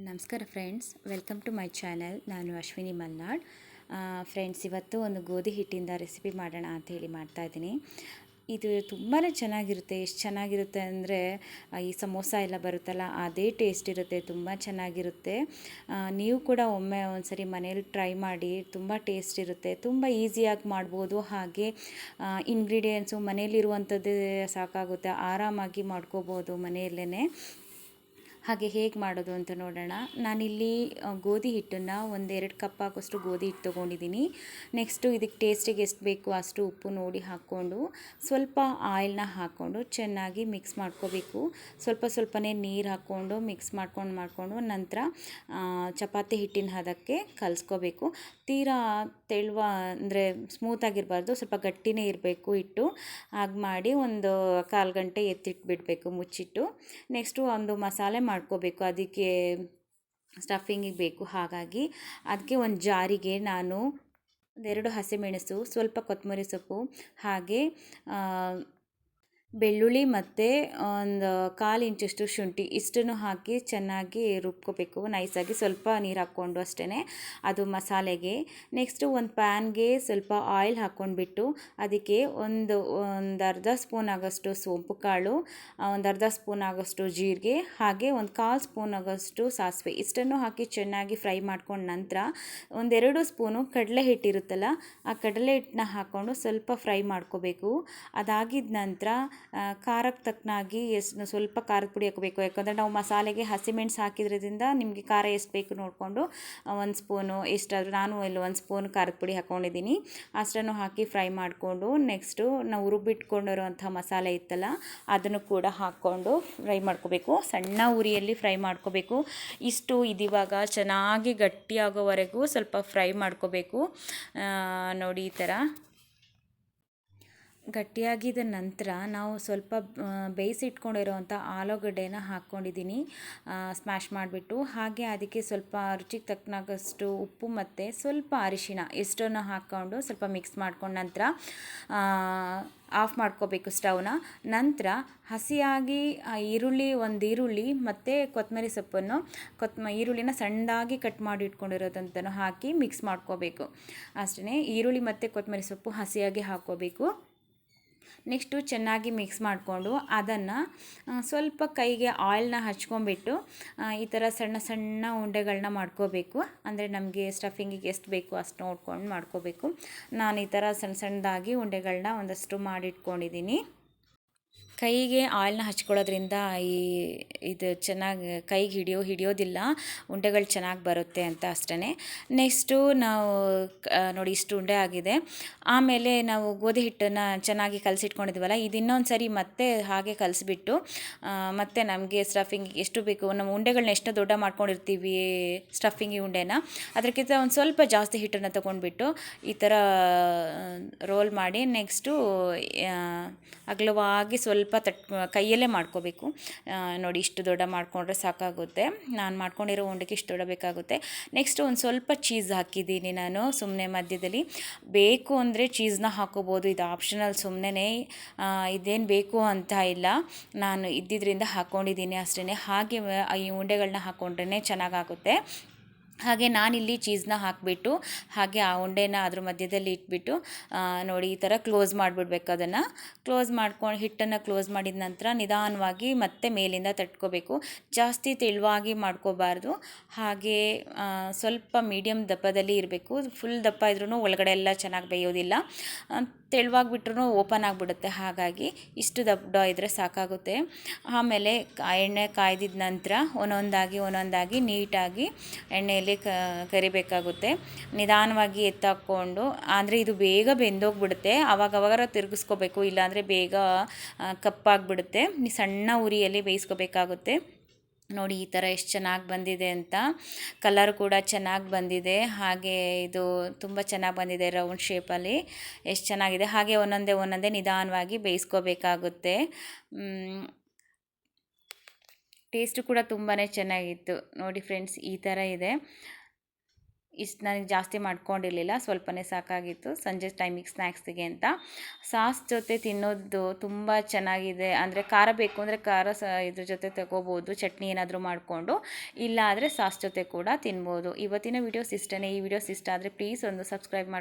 ನಮಸ್ಕಾರ friends, welcome to my channel. ನಾನು Ashwini Malnad. Friends, ಇವತ್ತು ಒಂದು ಗೋಧಿ ಹಿಟ್ಟಿಂದ ರೆಸಿಪಿ ಮಾಡೋಣ ಅಂತ ಹೇಳಿ ಮಾಡ್ತಾಯಿದ್ದೀನಿ ಇದು ತುಂಬಾ ಚೆನ್ನಾಗಿರುತ್ತೆ. ಎಷ್ಟು ಚೆನ್ನಾಗಿರುತ್ತೆ ಅಂದರೆ ಈ ಸಮೋಸ ಎಲ್ಲ ಬರುತ್ತಲ್ಲ, ಅದೇ ಟೇಸ್ಟ್ ಇರುತ್ತೆ. ತುಂಬ ಚೆನ್ನಾಗಿರುತ್ತೆ. ನೀವು ಕೂಡ ಒಮ್ಮೆ ಒಂದ್ಸರಿ ಮನೇಲಿ ಟ್ರೈ ಮಾಡಿ, ತುಂಬ ಟೇಸ್ಟ್ ಇರುತ್ತೆ. ತುಂಬ ಈಸಿಯಾಗಿ ಮಾಡ್ಬೋದು. ಹಾಗೆ ಇಂಗ್ರೀಡಿಯೆಂಟ್ಸು ಮನೇಲಿರುವಂಥದ್ದೇ ಸಾಕಾಗುತ್ತೆ. ಆರಾಮಾಗಿ ಮಾಡ್ಕೋಬೋದು ಮನೆಯಲ್ಲೇ ಹಾಗೆ ಹೇಗೆ ಮಾಡೋದು ಅಂತ ನೋಡೋಣ. ನಾನಿಲ್ಲಿ ಗೋಧಿ ಹಿಟ್ಟನ್ನು ಒಂದೆರಡು ಕಪ್ ಹಾಕೋಷ್ಟು ಗೋಧಿ ಹಿಟ್ಟು ತೊಗೊಂಡಿದ್ದೀನಿ. ನೆಕ್ಸ್ಟು ಇದಕ್ಕೆ ಟೇಸ್ಟಿಗೆ ಎಷ್ಟು ಬೇಕು ಅಷ್ಟು ಉಪ್ಪು ನೋಡಿ ಹಾಕ್ಕೊಂಡು, ಸ್ವಲ್ಪ ಆಯಿಲ್ನ ಹಾಕ್ಕೊಂಡು ಚೆನ್ನಾಗಿ ಮಿಕ್ಸ್ ಮಾಡ್ಕೋಬೇಕು. ಸ್ವಲ್ಪ ಸ್ವಲ್ಪನೇ ನೀರು ಹಾಕ್ಕೊಂಡು ಮಿಕ್ಸ್ ಮಾಡ್ಕೊಂಡು ಮಾಡಿಕೊಂಡು ನಂತರ ಚಪಾತಿ ಹಿಟ್ಟಿನ ಹದಕ್ಕೆ ಕಲಿಸ್ಕೋಬೇಕು. ತೀರಾ ತೆಳುವ ಅಂದರೆ ಸ್ಮೂತಾಗಿರಬಾರ್ದು ಸ್ವಲ್ಪ ಗಟ್ಟಿನೇ ಇರಬೇಕು ಹಿಟ್ಟು. ಹಾಗೆ ಮಾಡಿ ಒಂದು ಕಾಲು ಗಂಟೆ ಎತ್ತಿಟ್ಬಿಡಬೇಕು ಮುಚ್ಚಿಟ್ಟು. ನೆಕ್ಸ್ಟು ಒಂದು ಮಸಾಲೆ ಮಾಡ್ಕೋಬೇಕು, ಅದಕ್ಕೆ ಸ್ಟಫಿಂಗಿಗೆ ಬೇಕು. ಹಾಗಾಗಿ ಅದಕ್ಕೆ ಒಂದು ಜಾರಿಗೆ ನಾನು ಒಂದೆರಡು ಹಸಿಮೆಣಸು ಸ್ವಲ್ಪ ಕೊತ್ತಂಬರಿ ಸೊಪ್ಪು ಹಾಗೆ ಬೆಳ್ಳುಳ್ಳಿ ಮತ್ತು ಒಂದು ಕಾಲು ಇಂಚಷ್ಟು ಶುಂಠಿ ಇಷ್ಟನ್ನು ಹಾಕಿ ಚೆನ್ನಾಗಿ ರುಬ್ಕೋಬೇಕು. ನೈಸಾಗಿ ಸ್ವಲ್ಪ ನೀರು ಹಾಕ್ಕೊಂಡು ಅಷ್ಟೇ ಅದು ಮಸಾಲೆಗೆ. ನೆಕ್ಸ್ಟು ಒಂದು ಪ್ಯಾನ್ಗೆ ಸ್ವಲ್ಪ ಆಯಿಲ್ ಹಾಕ್ಕೊಂಡ್ಬಿಟ್ಟು ಅದಕ್ಕೆ ಒಂದು ಒಂದು ಅರ್ಧ ಸ್ಪೂನ್ ಆಗೋಷ್ಟು ಸೋಂಪು ಕಾಳು ಒಂದು ಅರ್ಧ ಸ್ಪೂನ್ ಆಗೋಷ್ಟು ಜೀರಿಗೆ, ಹಾಗೆ ಒಂದು ಕಾಲು ಸ್ಪೂನ್ ಆಗೋಷ್ಟು ಸಾಸಿವೆ ಇಷ್ಟನ್ನು ಹಾಕಿ ಚೆನ್ನಾಗಿ ಫ್ರೈ ಮಾಡ್ಕೊಂಡ ನಂತರ ಒಂದೆರಡು ಸ್ಪೂನು ಕಡಲೆ ಹಿಟ್ಟಿರುತ್ತಲ್ಲ ಆ ಕಡಲೆ ಹಿಟ್ಟನ್ನ ಹಾಕ್ಕೊಂಡು ಸ್ವಲ್ಪ ಫ್ರೈ ಮಾಡ್ಕೋಬೇಕು. ಅದಾಗಿದ ನಂತರ ಖಾರಕ್ಕೆ ತಕ್ಕನಾಗಿ ಎಷ್ಟು ಸ್ವಲ್ಪ ಖಾರದ ಪುಡಿ ಹಾಕಬೇಕು. ಯಾಕಂದರೆ ನಾವು ಮಸಾಲೆಗೆ ಹಸಿಮೆಣ್ಸು ಹಾಕಿದ್ರಿಂದ ನಿಮಗೆ ಖಾರ ಎಷ್ಟು ಬೇಕು ನೋಡಿಕೊಂಡು ಒಂದು ಸ್ಪೂನು ಎಷ್ಟಾದರೂ ನಾನು ಇಲ್ಲಿ ಒಂದು ಸ್ಪೂನ್ ಖಾರದ ಪುಡಿ ಹಾಕ್ಕೊಂಡಿದ್ದೀನಿ ಅಷ್ಟನ್ನು ಹಾಕಿ ಫ್ರೈ ಮಾಡಿಕೊಂಡು ನೆಕ್ಸ್ಟು ನಾವು ರುಬ್ಬಿಟ್ಕೊಂಡಿರುವಂಥ ಮಸಾಲೆ ಇತ್ತಲ್ಲ, ಅದನ್ನು ಕೂಡ ಹಾಕ್ಕೊಂಡು ಫ್ರೈ ಮಾಡ್ಕೋಬೇಕು. ಸಣ್ಣ ಉರಿಯಲ್ಲಿ ಫ್ರೈ ಮಾಡ್ಕೋಬೇಕು. ಇಷ್ಟು ಇದಿವಾಗ ಚೆನ್ನಾಗಿ ಗಟ್ಟಿಯಾಗೋವರೆಗೂ ಸ್ವಲ್ಪ ಫ್ರೈ ಮಾಡ್ಕೋಬೇಕು. ನೋಡಿ ಈ ಥರ. ಗಟ್ಟಿಯಾಗಿದ ನಂತರ ನಾವು ಸ್ವಲ್ಪ ಬೇಯಿಸಿ ಬೇಯಿಸಿಟ್ಕೊಂಡಿರೋವಂಥ ಆಲೂಗಡ್ಡೆನ ಹಾಕ್ಕೊಂಡಿದ್ದೀನಿ ಸ್ಮ್ಯಾಶ್ ಮಾಡಿಬಿಟ್ಟು ಹಾಗೆ ಅದಕ್ಕೆ ಸ್ವಲ್ಪ ರುಚಿಗೆ ತಕ್ಕನಾಗಷ್ಟು ಉಪ್ಪು ಮತ್ತು ಸ್ವಲ್ಪ ಅರಿಶಿಣ ಎಷ್ಟನ್ನು ಹಾಕ್ಕೊಂಡು ಸ್ವಲ್ಪ ಮಿಕ್ಸ್ ಮಾಡ್ಕೊಂಡ ನಂತರ ಆಫ್ ಮಾಡ್ಕೋಬೇಕು ಸ್ಟವ್ನ ನಂತರ ಹಸಿಯಾಗಿ ಈರುಳ್ಳಿ, ಒಂದು ಈರುಳ್ಳಿ ಮತ್ತು ಕೊತ್ತಂಬರಿ ಸೊಪ್ಪನ್ನು ಕೊತ್ಮ, ಈರುಳ್ಳಿನ ಸಣ್ಣದಾಗಿ ಕಟ್ ಮಾಡಿ ಇಟ್ಕೊಂಡಿರೋದಂತನೂ ಹಾಕಿ ಮಿಕ್ಸ್ ಮಾಡ್ಕೋಬೇಕು. ಅಷ್ಟೇ ಈರುಳ್ಳಿ ಮತ್ತು ಕೊತ್ತಂಬರಿ ಸೊಪ್ಪು ಹಸಿಯಾಗಿ ಹಾಕ್ಕೋಬೇಕು. ನೆಕ್ಸ್ಟು ಚೆನ್ನಾಗಿ ಮಿಕ್ಸ್ ಮಾಡಿಕೊಂಡು ಅದನ್ನು ಸ್ವಲ್ಪ ಕೈಗೆ ಆಯಿಲ್ನ ಹಚ್ಕೊಂಡ್ಬಿಟ್ಟು ಈ ಥರ ಸಣ್ಣ ಸಣ್ಣ ಉಂಡೆಗಳನ್ನ ಮಾಡ್ಕೋಬೇಕು. ಅಂದರೆ ನಮಗೆ ಸ್ಟಫಿಂಗಿಗೆ ಎಷ್ಟು ಬೇಕು ಅಷ್ಟು ನೋಡ್ಕೊಂಡು ಮಾಡ್ಕೋಬೇಕು. ನಾನು ಈ ಥರ ಸಣ್ಣ ಸಣ್ಣದಾಗಿ ಉಂಡೆಗಳನ್ನ ಒಂದಷ್ಟು ಮಾಡಿಟ್ಕೊಂಡಿದ್ದೀನಿ. ಕೈಗೆ ಆಯಿಲ್ನ ಹಚ್ಕೊಳ್ಳೋದ್ರಿಂದ ಈ ಇದು ಚೆನ್ನಾಗಿ ಕೈಗೆ ಹಿಡಿಯೋ, ಹಿಡಿಯೋದಿಲ್ಲ, ಉಂಡೆಗಳು ಚೆನ್ನಾಗಿ ಬರುತ್ತೆ ಅಂತ ಅಷ್ಟೇ ನೆಕ್ಸ್ಟು ನಾವು ನೋಡಿ ಇಷ್ಟು ಉಂಡೆ ಆಗಿದೆ. ಆಮೇಲೆ ನಾವು ಗೋಧಿ ಹಿಟ್ಟನ್ನು ಚೆನ್ನಾಗಿ ಕಲಸಿಟ್ಕೊಂಡಿದ್ವಲ್ಲ, ಇದು ಇನ್ನೊಂದು ಸರಿ ಮತ್ತೆ ಹಾಗೆ ಕಲಸಿಬಿಟ್ಟು ಮತ್ತೆ ನಮಗೆ ಸ್ಟಫಿಂಗ್ ಎಷ್ಟು ಬೇಕು, ನಮ್ಮ ಉಂಡೆಗಳನ್ನ ಎಷ್ಟು ದೊಡ್ಡ ಮಾಡ್ಕೊಂಡಿರ್ತೀವಿ ಸ್ಟಫಿಂಗ್ ಉಂಡೆನ. ಅದಕ್ಕಿಂತ ಒಂದು ಸ್ವಲ್ಪ ಜಾಸ್ತಿ ಹಿಟ್ಟನ್ನು ತೊಗೊಂಡ್ಬಿಟ್ಟು ಈ ಥರ ರೋಲ್ ಮಾಡಿ ನೆಕ್ಸ್ಟು ಅಗಲವಾಗಿ ಸ್ವಲ್ಪ ತಟ್ ಕೈಯಲ್ಲೇ ಮಾಡ್ಕೋಬೇಕು. ನೋಡಿ ಇಷ್ಟು ದೊಡ್ಡ ಮಾಡಿಕೊಂಡ್ರೆ ಸಾಕಾಗುತ್ತೆ. ನಾನು ಮಾಡ್ಕೊಂಡಿರೋ ಉಂಡೆಗೆ ಇಷ್ಟು ದೊಡ್ಡ ಬೇಕಾಗುತ್ತೆ. ನೆಕ್ಸ್ಟ್ ಒಂದು ಸ್ವಲ್ಪ ಚೀಸ್ ಹಾಕಿದ್ದೀನಿ ನಾನು ಸುಮ್ಮನೆ ಮಧ್ಯದಲ್ಲಿ. ಬೇಕು ಅಂದರೆ ಚೀಸ್ನ ಹಾಕೋಬೋದು. ಇದು ಆಪ್ಷನಲ್ ಸುಮ್ಮನೆ ಇದೇನು ಬೇಕು ಅಂತ ಇಲ್ಲ. ನಾನು ಇದ್ದಿದ್ದರಿಂದ ಹಾಕ್ಕೊಂಡಿದ್ದೀನಿ ಅಷ್ಟೇ ಹಾಗೆ ಈ ಉಂಡೆಗಳನ್ನ ಹಾಕ್ಕೊಂಡ್ರೇ ಚೆನ್ನಾಗಾಗುತ್ತೆ. ಹಾಗೆ ನಾನಿಲ್ಲಿ ಚೀಸ್ನ ಹಾಕಿಬಿಟ್ಟು, ಹಾಗೆ ಆ ಉಂಡೆನ ಅದ್ರ ಮಧ್ಯದಲ್ಲಿ ಇಟ್ಬಿಟ್ಟು ನೋಡಿ ಈ ಥರ ಕ್ಲೋಸ್ ಮಾಡಿಬಿಡ್ಬೇಕು ಅದನ್ನು. ಕ್ಲೋಸ್ ಮಾಡ್ಕೊಂಡು ಹಿಟ್ಟನ್ನು ಕ್ಲೋಸ್ ಮಾಡಿದ ನಂತರ ನಿಧಾನವಾಗಿ ಮತ್ತೆ ಮೇಲಿಂದ ತಟ್ಕೋಬೇಕು. ಜಾಸ್ತಿ ತೆಳುವಾಗಿ ಮಾಡ್ಕೋಬಾರ್ದು. ಹಾಗೆ ಸ್ವಲ್ಪ ಮೀಡಿಯಮ್ ದಪ್ಪದಲ್ಲಿ ಇರಬೇಕು. ಫುಲ್ ದಪ್ಪ ಇದ್ರೂ ಒಳಗಡೆ ಎಲ್ಲ ಚೆನ್ನಾಗಿ ಬೇಯೋದಿಲ್ಲ. ತೆಳುವಾಗಿ ಬಿಟ್ರೂ ಓಪನ್ ಆಗಿಬಿಡುತ್ತೆ. ಹಾಗಾಗಿ ಇಷ್ಟು ದಪ್ಪ ಇದ್ದರೆ ಸಾಕಾಗುತ್ತೆ. ಆಮೇಲೆ ಎಣ್ಣೆ ಕಾಯ್ದಿದ ನಂತರ ಒಂದೊಂದಾಗಿ ಒಂದೊಂದಾಗಿ ನೀಟಾಗಿ ಎಣ್ಣೆಯಲ್ಲಿ ಕರಿಬೇಕಾಗುತ್ತೆ. ನಿಧಾನವಾಗಿ ಎತ್ತಾಕ್ಕೊಂಡು, ಅಂದರೆ ಇದು ಬೇಗ ಬೆಂದೋಗ್ಬಿಡುತ್ತೆ. ಅವಾಗವಾಗ ತಿರುಗಿಸ್ಕೋಬೇಕು, ಇಲ್ಲಾಂದರೆ ಬೇಗ ಕಪ್ಪಾಗಿಬಿಡುತ್ತೆ. ಸಣ್ಣ ಉರಿಯಲ್ಲಿ ಬೇಯಿಸ್ಕೋಬೇಕಾಗುತ್ತೆ. ನೋಡಿ, ಈ ಥರ ಎಷ್ಟು ಚೆನ್ನಾಗಿ ಬಂದಿದೆ ಅಂತ. ಕಲರ್ ಕೂಡ ಚೆನ್ನಾಗಿ ಬಂದಿದೆ. ಹಾಗೆ ಇದು ತುಂಬ ಚೆನ್ನಾಗಿ ಬಂದಿದೆ ರೌಂಡ್ ಶೇಪಲ್ಲಿ ಎಷ್ಟು ಚೆನ್ನಾಗಿದೆ. ಹಾಗೆ ಒಂದೊಂದೇ ಒಂದೊಂದೇ ನಿಧಾನವಾಗಿ ಬೇಯಿಸ್ಕೋಬೇಕಾಗುತ್ತೆ. ಟೇಸ್ಟು ಕೂಡ ತುಂಬಾ ಚೆನ್ನಾಗಿತ್ತು. ನೋಡಿ ಫ್ರೆಂಡ್ಸ್ ಈ ಥರ ಇದೆ. ಇಷ್ಟು ನನಗೆ ಜಾಸ್ತಿ ಮಾಡ್ಕೊಂಡಿರಲಿಲ್ಲ, ಸ್ವಲ್ಪನೇ ಸಾಕಾಗಿತ್ತು. ಸಂಜೆ ಟೈಮಿಗೆ ಸ್ನ್ಯಾಕ್ಸಿಗೆ ಅಂತ. ಸಾಸ್ ಜೊತೆ ತಿನ್ನೋದು ತುಂಬ ಚೆನ್ನಾಗಿದೆ. ಅಂದರೆ ಖಾರ ಬೇಕು ಅಂದರೆ ಖಾರ ಸ, ಇದ್ರ ಜೊತೆ ತಗೋಬೋದು. ಚಟ್ನಿ ಏನಾದರೂ ಮಾಡಿಕೊಂಡು. ಇಲ್ಲ ಸಾಸ್ ಜೊತೆ ಕೂಡ ತಿನ್ಬೋದು. ಇವತ್ತಿನ ವೀಡಿಯೋಸ್ ಇಷ್ಟನೇ. ಈ ವಿಡಿಯೋಸ್ ಇಷ್ಟ ಆದರೆ ಪ್ಲೀಸ್ ಒಂದು ಸಬ್ಸ್ಕ್ರೈಬ್ ಮಾಡಿ